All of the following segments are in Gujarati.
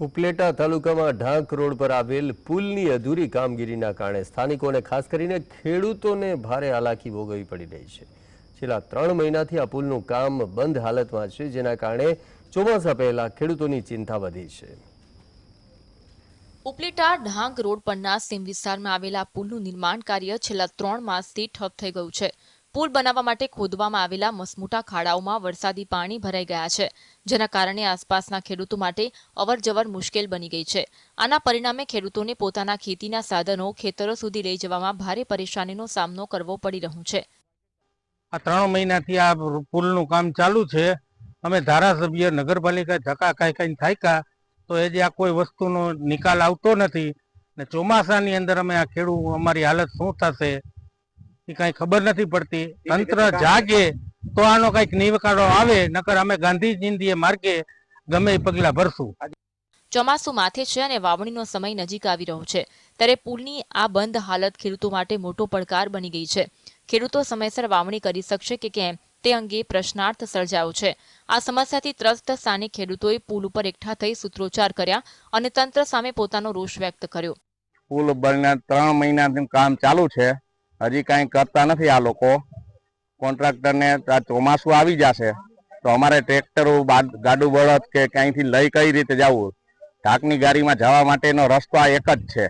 ઉપલેટા તાલુકામાં ઢાંક રોડ પર આવેલ પુલની અધૂરી કામગીરીના કારણે સ્થાનિકોને ખાસ કરીને ખેડૂતોને ભારે હાલાકી ભોગવવી પડી રહી છે. છેલ્લા ત્રણ મહિનાથી આ પુલનું કામ બંધ હાલતમાં છે, જેના કારણે ચોમાસા પહેલા ખેડૂતોની ચિંતા વધી છે. ઉપલેટા ઢાંક રોડ પરના સીમ વિસ્તારમાં આવેલા પુલનું નિર્માણ કાર્ય છેલ્લા ત્રણ માસથી ઠપ થઈ ગયું છે. પુલ બનાવવા માટે ખોદવામાં આવેલા મસમોટા ખાડાઓમાં વરસાદી પાણી ભરાઈ ગયા છે, જેના કારણે આસપાસના ખેડૂતો માટે અવરજવર મુશ્કેલ બની ગઈ છે. આના પરિણામે ખેડૂતોને પોતાના ખેતીના સાધનો ખેતરો સુધી લઈ જવામાં ભારે પરેશાનીનો સામનો કરવો પડી રહ્યો છે. આ ત્રણ મહિનાથી આ પુલનું કામ ચાલુ છે. અમે ધારાસભ્ય, નગરપાલિકા ધક્કા કાંઈ કાંઈ થાક્યા, તો એ જે આ કોઈ વસ્તુનો નિકાલ આવતો નથી, ને ચોમાસાની અંદર અમે આ ખેડૂત અમારી હાલત શું થશે? એ કઈ ખબર નથી પડતી. તંત્ર જાગે તો આનો કંઈક નિકાલો આવે નકર અમે ગાંધીજીંદીએ માર્ગે ગમે પગલા ભરશું. ચોમાસું માથે છે અને વાવણીનો સમય નજીક આવી રહ્યો છે. ત્યારે પુલની આ બંધ હાલત ખેડૂતો માટે મોટો પડકાર બની ગઈ છે. ખેડૂતો સમયસર વાવણી કરી શકશે કે કેમ તે અંગે પ્રશ્નાર્થ સર્જાયો છે. આ સમસ્યાથી ત્રસ્ત સ્થાનિક ખેડૂતોએ પુલ ઉપર એકઠા થઈ સૂત્રોચ્ચાર કર્યા અને તંત્ર સામે પોતાનો રોષ વ્યક્ત કર્યો. પુલ બને ત્રણ મહિનાથી કામ ચાલુ છે. હજી કાંઈ કરતા નથી આ લોકો. કોન્ટ્રાક્ટરને આ ચોમાસું આવી જશે, તો અમારે ટ્રેક્ટરો ગાડું બળદ કે ક્યાંયથી લઈ કઈ રીતે જવું? ઢાકની ગાડીમાં જવા માટેનો રસ્તો આ એક જ છે.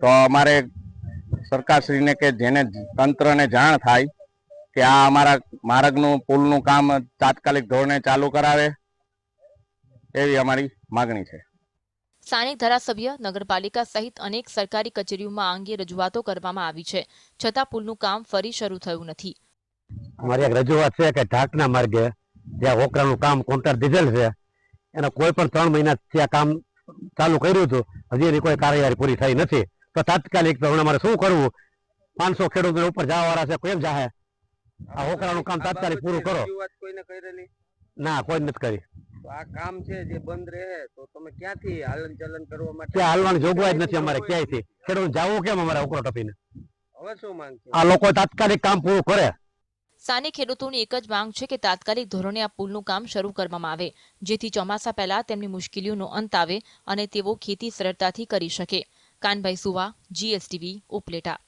તો અમારે સરકારશ્રીને કે જેને તંત્રને જાણ થાય કે આ અમારા માર્ગનું, પુલનું કામ તાત્કાલિક ધોરણે ચાલુ કરાવે, એવી અમારી માગણી છે. સ્થાનિક ધારાસભ્ય નગરપાલિકા સહિત અનેક સરકારી કચેરીઓમાં આ અંગે રજૂઆતો કરવામાં આવી છે. છતાં પુલનું કામ ફરી શરૂ થયું નથી. અમારી એક રજૂઆત છે કે ઢાકના માર્ગે જ્યાં ઓકરાનું કામ કોન્ટ્રાક્ટ દીધેલ છે એના કોઈ પણ ત્રણ મહિનાથી આ કામ ચાલુ કર્યું હતું હજી એની કોઈ કાર્યવાહી પૂરી થઈ નથી. તો તાત્કાલિક તો અમારે શું કરવું? પાંચસો ખેડૂતો ઉપર જવા વાળા છે કેમ જાહે? આ ઓકરાનું કામ તાત્કાલિક પૂરું કરો. ના કોઈ નથી કરી. આ કામ છે જે બંધ રહે તો તમે ક્યાંથી હાલન ચલન કરવા માટે હાલવાની જોગવાઈ જ નથી અમારે ક્યાંયથી? ખેડૂત જવું કેમ અમારે ઓકરો ટપીને? હવે શું માંગ છે? આ લોકો તાત્કાલિક કામ પૂરું કરે. સ્થાનિક ખેડૂતોની એક જ માંગ છે કે તાત્કાલિક ધોરણે આ પુલનું કામ શરૂ કરવામાં આવે જેથી ચોમાસા પહેલા તેમની મુશ્કેલીઓનો અંત આવે અને તેઓ ખેતી સરળતાથી કરી શકે. કાનભાઈ સુવા જીએસટીવી ઉપલેટા.